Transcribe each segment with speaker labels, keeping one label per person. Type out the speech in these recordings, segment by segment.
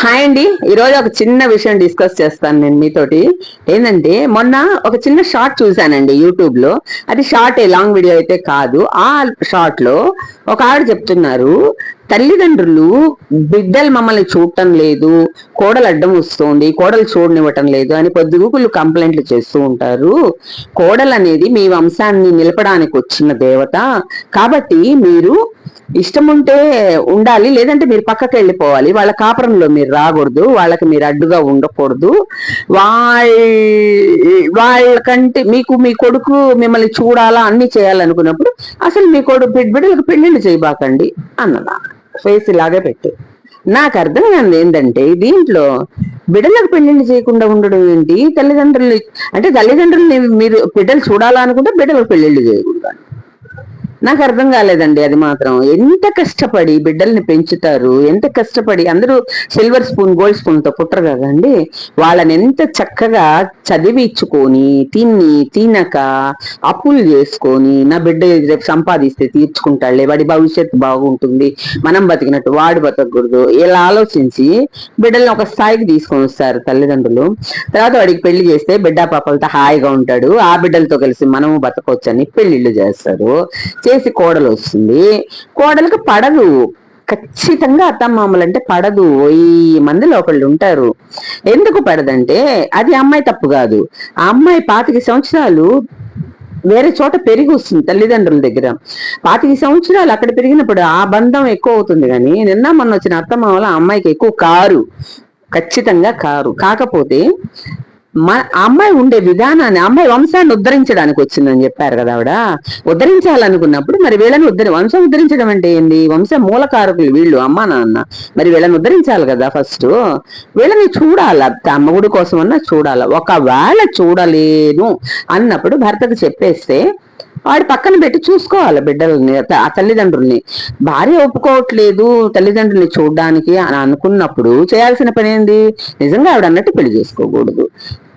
Speaker 1: Hi అండి. ఈరోజు ఒక చిన్న విషయం డిస్కస్ చేస్తాను నేను మీతోటి. ఏంటంటే మొన్న ఒక చిన్న షార్ట్ చూశానండి యూట్యూబ్లో అది షార్ట్ లాంగ్ వీడియో అయితే కాదు. ఆ షార్ట్లో ఒక ఆవిడ చెప్తున్నారు తల్లిదండ్రులు బిడ్డలు మమ్మల్ని చూడటం లేదు కోడలు అడ్డం వస్తుంది కోడలు చూడనివ్వటం లేదు అని పొద్దుగుకులు కంప్లైంట్లు చేస్తూ ఉంటారు. కోడలు అనేది మీ వంశాన్ని నిలపడానికి వచ్చిన దేవత. కాబట్టి మీరు ఇష్టం ఉంటే ఉండాలి లేదంటే మీరు పక్కకి వెళ్ళిపోవాలి. వాళ్ళ కాపురంలో మీరు రాకూడదు వాళ్ళకి మీరు అడ్డుగా ఉండకూడదు. వాళ్ళ వాళ్ళకంటే మీకు మీ కొడుకు మిమ్మల్ని చూడాలా అన్ని చేయాలనుకున్నప్పుడు అసలు మీ కొడుకు బిడ్డలకు పెళ్ళిళ్ళు చేయబాకండి అన్నదా ఫేస్ ఇలాగే పెట్టు. నాకు అర్థం కాదు ఏంటంటే దీంట్లో బిడ్డలకు పెళ్ళిళ్ళు చేయకుండా ఉండడం ఏంటి? తల్లిదండ్రులు అంటే తల్లిదండ్రులు మీరు బిడ్డలు చూడాలనుకుంటే బిడ్డలకు పెళ్ళిళ్ళు చేయకుండా నాకు అర్థం కాలేదండి అది మాత్రం. ఎంత కష్టపడి బిడ్డల్ని పెంచుతారు ఎంత కష్టపడి అందరూ సిల్వర్ స్పూన్ గోల్డ్ స్పూన్తో పుట్టరు కదండి. వాళ్ళని ఎంత చక్కగా చదివించుకొని తిని తినక అప్పులు చేసుకొని నా బిడ్డ రేపు సంపాదిస్తే తీర్చుకుంటాడులే వాడి భవిష్యత్తు బాగుంటుంది మనం బతికినట్టు వాడు బతకూడదు ఇలా ఆలోచించి బిడ్డల్ని ఒక స్థాయికి తీసుకొని వస్తారు తల్లిదండ్రులు. తర్వాత వాడికి పెళ్ళి చేస్తే బిడ్డ పాపలతో హాయిగా ఉంటాడు ఆ బిడ్డలతో కలిసి మనము బతకొచ్చని పెళ్ళిళ్ళు చేస్తారు. చేసి కోడలు వస్తుంది. కోడలకు పడదు. ఖచ్చితంగా అత్తమామలు అంటే పడదు వెయ్యి మందిలో ఒకళ్ళు ఉంటారు. ఎందుకు పడదంటే అది అమ్మాయి తప్పు కాదు. ఆ అమ్మాయి పాతిక సంవత్సరాలు వేరే చోట పెరిగి వస్తుంది తల్లిదండ్రుల దగ్గర. పాతిక సంవత్సరాలు అక్కడ పెరిగినప్పుడు ఆ బంధం ఎక్కువ అవుతుంది కానీ నిన్న మొన్న వచ్చిన అత్తమామల అమ్మాయికి ఎక్కువ కారు. ఖచ్చితంగా కారు. కాకపోతే మా అమ్మాయి ఉండే విధానాన్ని అమ్మాయి వంశాన్ని ఉద్ధరించడానికి వచ్చిందని చెప్పారు కదా ఆవిడ. ఉద్ధరించాలనుకున్నప్పుడు మరి వీళ్ళని ఉద్ధరి వంశం ఉద్ధరించడం అంటే ఏంది? వంశ మూలకారకులు వీళ్ళు అమ్మ నాన్న. మరి వీళ్ళని ఉద్ధరించాలి కదా ఫస్ట్. వీళ్ళని చూడాల అమ్మగుడి కోసం అన్నా చూడాల. ఒకవేళ చూడలేను అన్నప్పుడు భర్తకు చెప్పేస్తే వాడి పక్కన పెట్టి చూసుకోవాలి బిడ్డల్ని ఆ తల్లిదండ్రుల్ని. భార్య ఒప్పుకోవట్లేదు తల్లిదండ్రుల్ని చూడడానికి అని అనుకున్నప్పుడు చేయాల్సిన పని ఏంది? నిజంగా ఆవిడ అన్నట్టు పెళ్ళి చేసుకోకూడదు.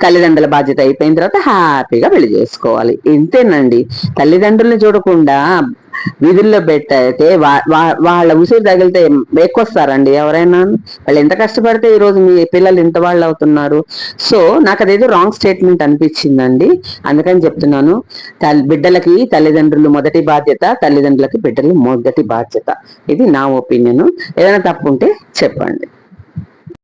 Speaker 1: తల్లిదండ్రుల బాధ్యత అయిపోయిన తర్వాత హ్యాపీగా పెళ్ళి చేసుకోవాలి. ఇంతేనండి. తల్లిదండ్రుల్ని చూడకుండా వీధుల్లో పెట్టయితే వాళ్ళ ఉసిరి తగిలితే ఎక్కువస్తారండి ఎవరైనా. వాళ్ళు ఎంత కష్టపడితే ఈ రోజు మీ పిల్లలు ఇంత వాళ్ళు అవుతున్నారు. సో నాకు అదేదో రాంగ్ స్టేట్మెంట్ అనిపించిందండి. అందుకని చెప్తున్నాను. బిడ్డలకి తల్లిదండ్రులు మొదటి బాధ్యత తల్లిదండ్రులకి బిడ్డలు మొదటి బాధ్యత. ఇది నా ఒపీనియన్. ఏదైనా తప్పు ఉంటే చెప్పండి.